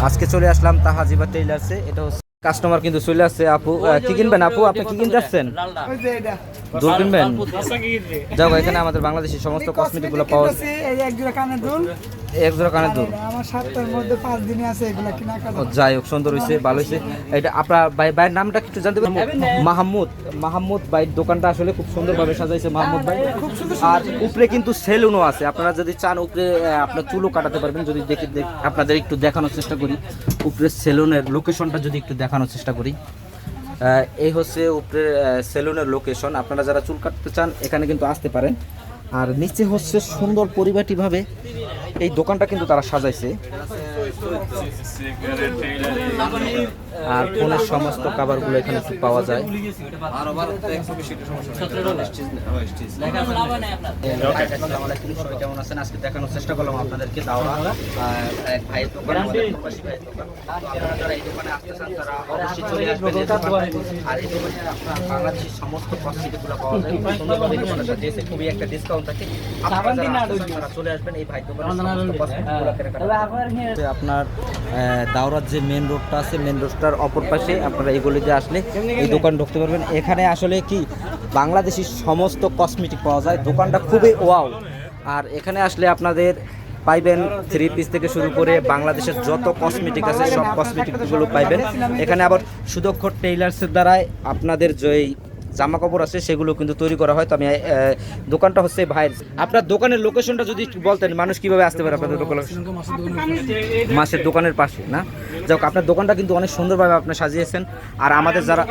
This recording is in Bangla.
আজকে চলে আসলাম তাহাজিবা টেইলার্সে এটা হচ্ছে কাস্টমার কিন্তু চলে আসছে। আপু আহ, কি কিনবেন আপু? আপনি কি কিনতে আসছেন? ওই যে এটা দুল কিনবেন যাও এখানে আমাদের বাংলাদেশের সমস্ত কসমেটিকগুলো পাওয়া যায় এই যে এক জোড়া কানের দুল। আমার সাতটার মধ্যে পাঁচ দিনে আছে এগুলা কিনা কাটা যাই হোক সুন্দর হয়েছে ভালো হয়েছে এটা আপনার ভাই ভাইয়ের নামটা একটু জানতে পারবেন মাহমুদ। মাহমুদ ভাইয়ের দোকানটা আসলে খুব সুন্দরভাবে সাজাইছে মাহমুদ ভাই। আর উপরে কিন্তু সেলুনও আছে। আপনারা যদি চান উপরে আপনার চুলও কাটাতে পারবেন যদি দেখে দেখ- আপনাদের একটু দেখানোর চেষ্টা করি। উপরে সেলুনের লোকেশনটা যদি একটু দেখানোর চেষ্টা করি। আহ, এই হচ্ছে উপরে সেলুনের লোকেশন। আপনারা যারা চুল কাটতে চান এখানে কিন্তু আসতে পারেন। আর নিচে হচ্ছে সুন্দর পরিপাটিভাবে এই দোকানটা কিন্তু তারা সাজাইছে আর ফোনের সমস্ত কাভারগুলো এখানে পাওয়া যায় কেমন আছেন? আজকে দেখানোর চেষ্টা করলাম আপনাদেরকে আর সমস্ত খুবই একটা থাকে আপনারা চলে আসবেন এই দাওরার যে মেন রোডটা আছে মেন রোডটার অপর পাশে আপনারা এই গলিতে আসলে এই দোকান ঢুকতে পারবেন। এখানে আসলে কি বাংলাদেশি সমস্ত কসমেটিক পাওয়া যায়। দোকানটা খুবই ওয়াও আর এখানে আসলে আপনাদের পাইবেন থ্রি পিস থেকে শুরু করে বাংলাদেশের যত কসমেটিক আছে সব কসমেটিকগুলো পাইবেন। এখানে আবার সুদক্ষ টেইলার্সের দ্বারাই আপনাদের যেই জামা কাপড় আছে, সেগুলো কিন্তু তৈরি করা হয়। তো আমি দোকানটা হচ্ছে ভাইয়ের। আপনার দোকানের লোকেশনটা যদি বলতেন, মানুষ কীভাবে আসতে পারে আপনাদের মাছের দোকানের পাশে, না? যাক, আপনার দোকানটা কিন্তু অনেক সুন্দরভাবে আপনি সাজিয়েছেন। আর আমাদের যারা